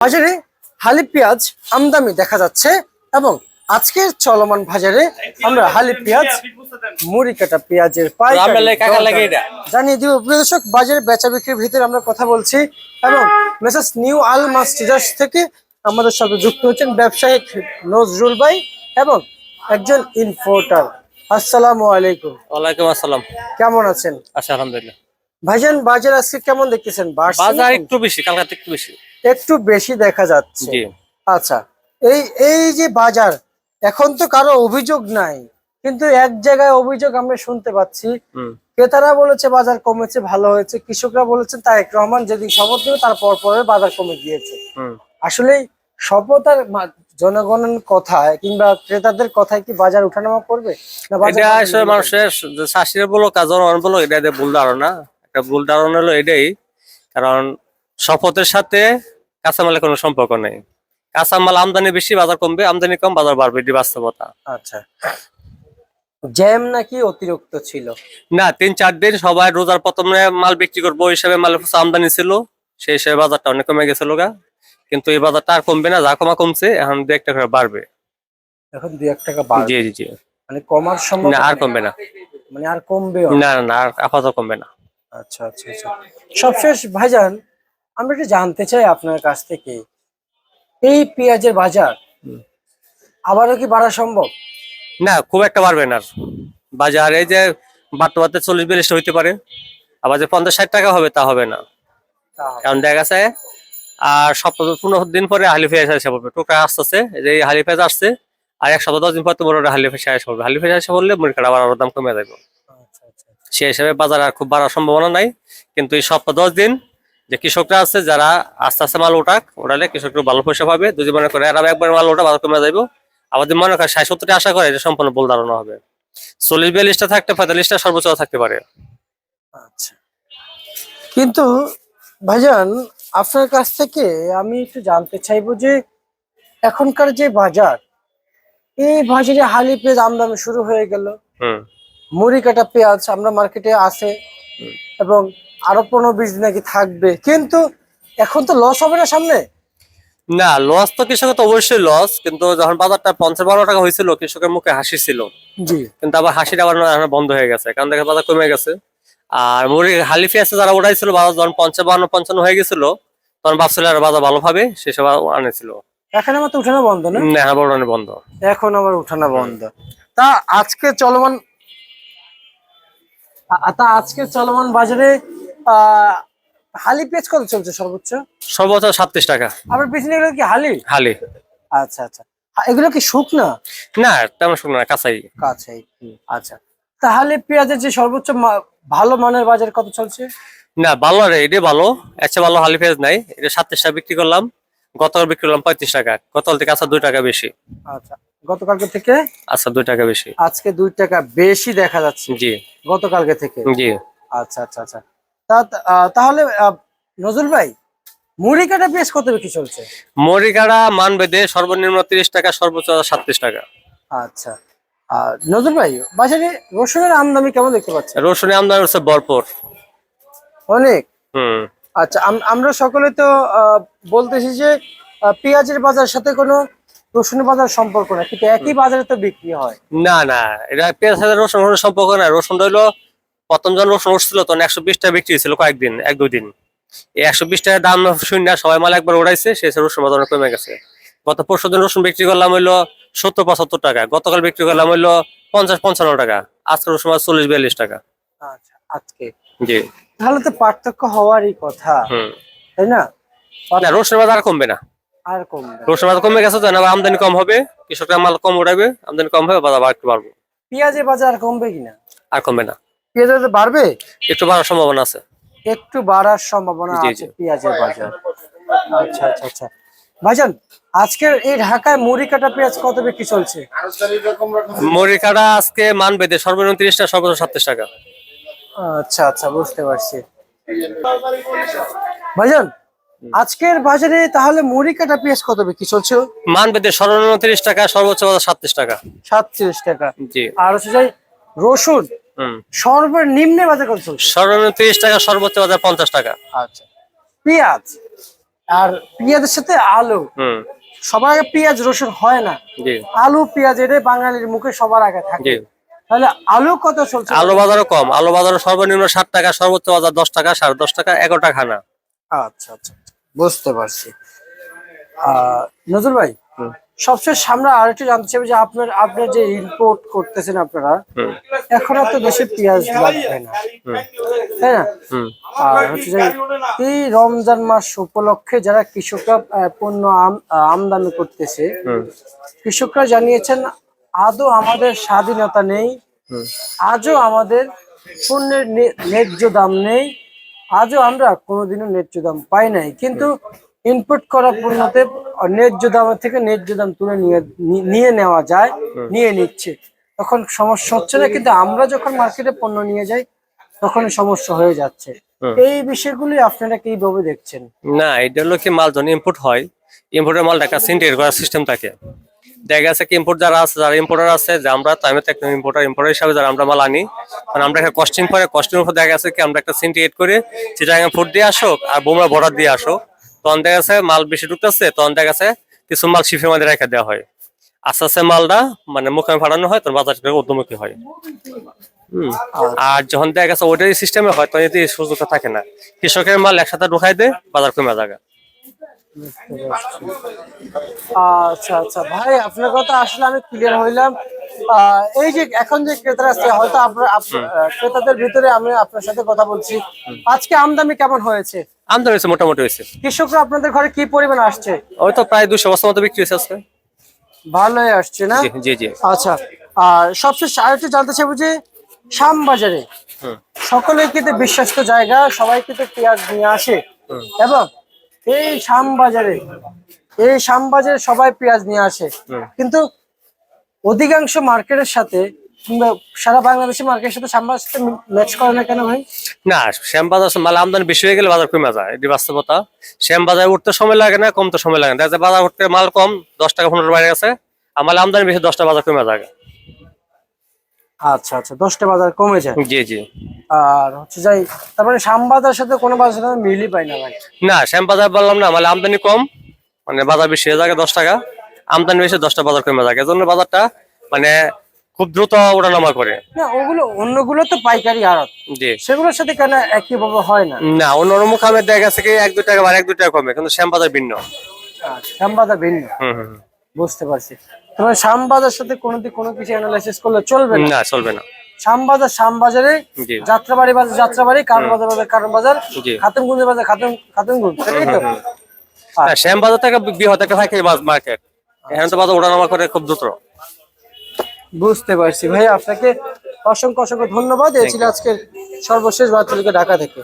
বাজারে হালি পেঁয়াজ আমদামি দেখা যাচ্ছে এবং আজকের চলমান বাজারে আমরা হালি পেঁয়াজ মুড়ি কাটা পেঁয়াজের। জানিয়ে দিব। দর্শক বাজারে বেচা বিক্রির ভিতরে আমরা কথা বলছি এবং মেসেজ নিউ আল মাস্টিজার্স থেকে আমাদের সাথে যুক্ত হচ্ছেন ব্যবসায়িক নজরুল ভাই এবং একজন ইনফোর্টার আসসালামু আলাইকুম। ওয়ালাইকুম আসসালাম। কেমন আছেন? আচ্ছা আলহামদুলিল্লাহ। ভাইজান বাজার আজকে কেমন দেখতেছেন? বাজার? একটু বেশি কালকাতে একটু বেশি। একটু বেশি দেখা যাচ্ছে। আচ্ছা এই এই যে বাজার এখন তো কারও অভিযোগ নাই কিন্তু এক জায়গায় অভিযোগ আমরা শুনতে পাচ্ছি। ক্রেতারা বলেছে বাজার কমেছে ভালো হয়েছে কৃষকরা বলেছেন তারেক রহমান যেদিন শপথ নেবে তারপর পরে বাজার কমে গিয়েছে। আসলে শপথ আর জনগণের কথায় কিংবা ক্রেতাদের কথায় কি বাজার উঠানামা করবে? এটা আসলে? মানুষের যে বলো কাজন বলো এটা ভুল ধারণা। একটা ভুল ধারণা হলো এটাই কারণ শপথের সাথে কাঁচামালের কোনো সম্পর্ক নেই। কাঁচামাল আমদানি বেশি বাজার কমবে আমদানি কম বাজার বাড়বে এটি বাস্তবতা। আচ্ছা। জ্যাম নাকি অতিরিক্ত ছিল? না তিন চার দিন সবাই রোজার প্রথমে মাল বিক্রি করব হিসাবে মালের আমদানি ছিল সেই হিসাবে বাজারটা অনেক কমে গেছিল গা কিন্তু এই বাজারটা আর কমবে না যা কমা কমছে এখন দু করে বাড়বে। এখন দুই এক টাকা বাড়বে? জি জি জি। মানে কমার আর কমবে না। মানে আর। না না না আর আপাতত কমবে না। আচ্ছা আচ্ছা আচ্ছা। সবশেষ ভাইজান আমরা একটু জানতে চাই আপনার কাছ থেকে। এই পেঁয়াজের বাজার আবারও কি বাড়া সম্ভব? না খুব একটা বাড়বে না আর। বাজার এই যে বাড়তে বাড়তে চল্লিশ বিয়াল্লিশ হইতে পারে। আবার যে পঞ্চাশ ষাট টাকা হবে তা হবে না। তা কারণ দেখা গেছে আর সপ্তাহ পনেরো দিন পরে হালি ফেজ এসে পড়বে। টোকা আসতেছে এই যে এই হালি ফেজ আসছে আর এক সপ্তাহ দশ দিন পর তোমার হালি ফেজ এসে পড়বে। হালি ফেজ এসে পড়লে মুড়ি কাটা আবার আরও দাম কমে যাবে। সেই হিসাবে বাজার আর খুব বাড়ার সম্ভাবনা নাই। কিন্তু এই সপ্তাহ দশ দিন যে কৃষকরা আছে যারা আস্তে আস্তে মাল ওঠাক ওঠালে কৃষকরা ভালো পয়সা পাবে। যদি মনে করে আর একবার মাল ওঠা বাজার কমে যাইব। আমাদের মনে করে ষাট সত্তরটা আশা করে এটা সম্পূর্ণ ভুল ধারণা হবে। চল্লিশ বিয়াল্লিশটা থাকতে পঁয়তাল্লিশটা সর্বোচ্চ থাকতে পারে। আচ্ছা। কিন্তু ভাইজান আপনার কাছ থেকে আমি একটু জানতে চাইব যে এখনকার যে বাজার এই বাজারে হালি পেঁয়াজ আমদানি শুরু হয়ে গেল। হুম। মুড়ি কাটা পেঁয়াজ আমরা মার্কেটে আছে এবং আরও পনেরো বিশ দিন নাকি থাকবে। কিন্তু এখন তো লস হবে না সামনে? না লস তো কৃষকের তো অবশ্যই লস কিন্তু যখন বাজারটা পঞ্চাশ বারো টাকা হয়েছিল কৃষকের মুখে হাসি ছিল। কিন্তু আবার হাসিটা আবার বন্ধ হয়ে গেছে। কারণ দেখে বাজার কমে গেছে। আর মুড়ি হালিফি আছে যারা উঠাইছিল বাজার যখন পঞ্চাশ বান্ন পঞ্চান্ন হয়ে গেছিল তখন ভাবছিল আর বাজার ভালো পাবে সেসব আনেছিল। এখন আমার তো উঠানো বন্ধ না? হ্যাঁ বন্ধ। এখন আবার উঠানো বন্ধ। তা আজকে চলমান তা আজকে চলমান বাজারে হালি পেঁয়াজ কত চলছে সর্বোচ্চ? সর্বোচ্চ সাতত্রিশ টাকা। আবার পিছনে এগুলো কি হালি? হালি। আচ্ছা আচ্ছা। এগুলো কি শুকনা? না তেমন শুকনো না কাঁচাই। কাছেই আচ্ছা। তাহলে পেঁয়াজের যে সর্বোচ্চ ভালো মানের বাজার কত চলছে? না ভালো রে এটা ভালো। আচ্ছা ভালো হালি পেঁয়াজ নাই। এটা সাতত্রিশ টাকা বিক্রি করলাম। গতকাল বিক্রি করলাম পঁয়ত্রিশ টাকা। গতকাল থেকে আচ্ছা দুই টাকা বেশি। আচ্ছা। গতকালকে থেকে? আচ্ছা দুই টাকা বেশি। আজকে দুই টাকা বেশি দেখা যাচ্ছে। জি। গতকালকে থেকে? জি। আচ্ছা আচ্ছা আচ্ছা। তা তাহলে নজরুল ভাই মুড়ি কাটা পেঁয়াজ কত বিক্রি চলছে? মরিকাড়া মান বেঁধে সর্বনিম্ন তিরিশ টাকা সর্বোচ্চ সাতত্রিশ টাকা। আচ্ছা। আর নজরুল ভাই বাজারে রসুনের আমদানি কেমন দেখতে পাচ্ছেন? রসুনের আমদানি হচ্ছে ভরপুর। অনেক? হম। আচ্ছা আম- আমরা সকলে তো বলতেছি যে পেঁয়াজের বাজার সাথে কোনো রসুনের বাজার সম্পর্ক না কিন্তু একই বাজারে তো বিক্রি হয়। না না এটা পেঁয়াজ সাথে রসুন সম্পর্ক না রসুন হইল প্রথম যখন রসুন উঠছিল তখন একশো বিশ টাকা বিক্রি হয়েছিল কয়েকদিন এক দুই দিন। এই একশো বিশ টাকার দাম শূন্য সবাই মাল একবার উড়াইছে সে রসুন বাজার কমে গেছে। গত পরশু দিন রসুন বিক্রি করলাম হইল সত্তর পঁচাত্তর টাকা গতকাল বিক্রি করলাম হইল পঞ্চাশ পঞ্চান্ন টাকা আজকে রসুন বাজার চল্লিশ বিয়াল্লিশ টাকা। আচ্ছা আজকে। জি। তাহলে তো পার্থক্য হওয়ারই কথা। হম। তাই না? না রসুন বাজার আর কমবে না। আর কমবে রসুন বাজার কমে গেছে তো না আমদানি কম হবে কৃষকরা মাল কম উঠাবে আমদানি কম হবে বাজার একটু বাড়বে পেঁয়াজের বাজার আর কমবে কিনা আর কমবে না। পেঁয়াজের বাজার বাড়বে? একটু বাড়ার সম্ভাবনা আছে। একটু বাড়ার সম্ভাবনা আছে পেঁয়াজের বাজার। আচ্ছা আচ্ছা আচ্ছা। ভাইজান আজকের এই ঢাকায় মুড়ি কাটা পেঁয়াজ কত বিক্রি চলছে? মরিকাটা আজকে মান বেঁধে সর্বনিম্ন তিরিশ টাকা সর্বোচ্চ সাতত্রিশ টাকা। আচ্ছা আচ্ছা বুঝতে পারছি। ভাইজান আজকের বাজারে তাহলে মুড়ি কাটা পেঁয়াজ কত বিক্রি চলছে? মান বেঁধে সর্বনিম্ন তিরিশ টাকা সর্বোচ্চ বাজার সাতত্রিশ টাকা। সাতত্রিশ টাকা। জি। আর হচ্ছে যাই রসুন সর্বনিম্নে বাজার কত চলছে? সর্বনিম্ন তিরিশ টাকা সর্বোচ্চ বাজার পঞ্চাশ টাকা। আচ্ছা। পেঁয়াজ আর পেঁয়াজের সাথে আলু। হুম। সবার আগে পেঁয়াজ রসুন হয় না। আলু পেঁয়াজ এটাই বাঙালির মুখে সবার আগে থাকে। তাহলে আলু কত চলছে? আলু বাজারও কম। আলু বাজারও সর্বনিম্ন ষাট টাকা সর্বোচ্চ বাজার দশ টাকা সাড়ে দশ টাকা এগারো টাকা খানা। আচ্ছা আচ্ছা আচ্ছা। বুঝতে পারছি। নজরুল ভাই। সবচেয়ে সামনে আরেকটু জানতে চাই যে আপনার আপনার যে ইম্পোর্ট করতেছেন আপনারা এখন আর তো দেশে পেঁয়াজ লাগবে না। তাই না? আর হচ্ছে যে এই রমজান মাস উপলক্ষে যারা কৃষকরা পণ্য আম- আমদানি করতেছে কৃষকরা জানিয়েছেন আদৌ আমাদের স্বাধীনতা নেই আজও আমাদের পণ্যের ন্যায্য দাম নেই আজও আমরা কোনোদিনও ন্যায্য দাম পাই নাই। কিন্তু ইনপুট করা পণ্যতে ন্যায্য দামের থেকে ন্যায্য দাম তুলে নিয়ে নিয়ে নেওয়া যায় নিয়ে নিচ্ছে। তখন সমস্যা হচ্ছে না কিন্তু আমরা যখন মার্কেটে পণ্য নিয়ে যাই তখন সমস্যা হয়ে যাচ্ছে। এই বিষয়গুলি আপনারা কীভাবে দেখছেন? না এটা হলো কি মাল যখন ইম্পোর্ট হয় ইম্পোর্টের মালটা একটা সিন্ডিকেট করার সিস্টেম থাকে। দেখা গেছে কি ইম্পোর্ট যারা আছে, যারা ইম্পোর্টার আছে, যে আমরা তো আমি তো একটা ইম্পোর্টার ইম্পোর্টার হিসাবে যারা আমরা মাল আনি কারণ আমরা একটা কস্টিং করে কস্টিং উপর দেখা গেছে কি আমরা একটা সিন্ডিকেট করে সেটা ফুড দিয়ে আসুক আর বোমরা বর্ডার দিয়ে আসুক। তখন দেখা গেছে মাল বেশি ঢুকতেছে, তখন দেখা গেছে কিছু মাল শিফের মধ্যে রেখে দেওয়া হয়। আস্তে আস্তে মালটা মানে মুখে ফাটানো হয়, তখন বাজার থেকে ঊর্ধ্বমুখী হয়। আর যখন দেখা গেছে ওইটাই সিস্টেমে হয়, তখন এতে সুযোগটা থাকে না। কৃষকের মাল একসাথে ঢুকাই দেয়, বাজার কমে জায়গা আচ্ছা আচ্ছা। ভাই আপনার কথা আসলে আমি ক্লিয়ার হইলাম। এই যে এখন যে ক্রেতারা আছে হয়তো আপনার ক্রেতাদের ভিতরে আমি আপনার সাথে কথা বলছি। আজকে আমদানি কেমন হয়েছে? আমদানি হয়েছে মোটামুটি হয়েছে। কৃষকরা আপনাদের ঘরে কি পরিমাণ আসছে? ওই তো প্রায় দুশো বস্তার মতো বিক্রি হয়েছে আজকে। ভালোই আসছে না? জি জি আচ্ছা। আর সবচেয়ে আরেকটু জানতে চাইব যে শ্যামবাজারে হুম। সকলে কিন্তু বিশ্বস্ত জায়গা সবাই কিন্তু পেঁয়াজ নিয়ে আসে। এবং এই শ্যামবাজারে এই শ্যামবাজারে সবাই পেঁয়াজ নিয়ে আসে। কিন্তু অধিকাংশ মার্কেটের সাথে কিংবা সারা মার্কেটের সাথে শ্যামবাজার সাথে ম্যাচ করে না কেন ভাই? না শ্যাম বাজার মাল আমদানি বেশি হয়ে গেলে বাজার কমে যায় এটি বাস্তবতা। শ্যামবাজার উঠতে সময় লাগে না কমতে সময় লাগে না। দেখা বাজার উঠতে মাল কম দশ টাকা পনেরো বাইরে গেছে আমদানি বেশি দশটা বাজার কমে যায়। আচ্ছা আচ্ছা দশটা বাজার কমে যায়। জি জি। আর হচ্ছে যাই তারপরে শ্যামবাজার সাথে কোনো বাজার সাথে মিলই পাই না ভাই। না শ্যাম বাজার বললাম না মানে আমদানি কম মানে বাজার বেশি হয়ে দশ টাকা। আমদানি বেশি দশটা বাজার কমে যায় এজন্য বাজারটা মানে খুব দ্রুত ওঠানামা করে। না ওগুলো অন্যগুলো তো পাইকারি আড়ত জি। সেগুলোর সাথে কেন একইভাবে হয় না? না অন্য অন্য মুখামের দেখা গেছে কি এক দু টাকা বা এক দু টাকা কমে কিন্তু শ্যাম বাজার ভিন্ন শ্যামবাজার ভিন্ন। হুম হুম। বুঝতে পারছি। তোমার শ্যামবাজার সাথে কোনোদিন কোনো কিছু অ্যানালাইসিস করলে চলবে না? না চলবে না। শ্যামবাজার শ্যামবাজারে যাত্রাবাড়ি বাজার যাত্রাবাড়ি কারণ বাজার বাজার কারণ বাজার জি। খাতুনগুঞ্জ বাজার খাতুন খাতুনগুঞ্জ সেটাই তো? হ্যাঁ, শ্যাম থেকে বৃহৎ একটা থাকে মার্কেট এখানে তো বাজার ওঠানামা করে খুব দ্রুত। বুঝতে পারছি। ভাই আপনাকে অসংখ্য অসংখ্য ধন্যবাদ। এই ছিল আজকের সর্বশেষ বার্তা ঢাকা থেকে।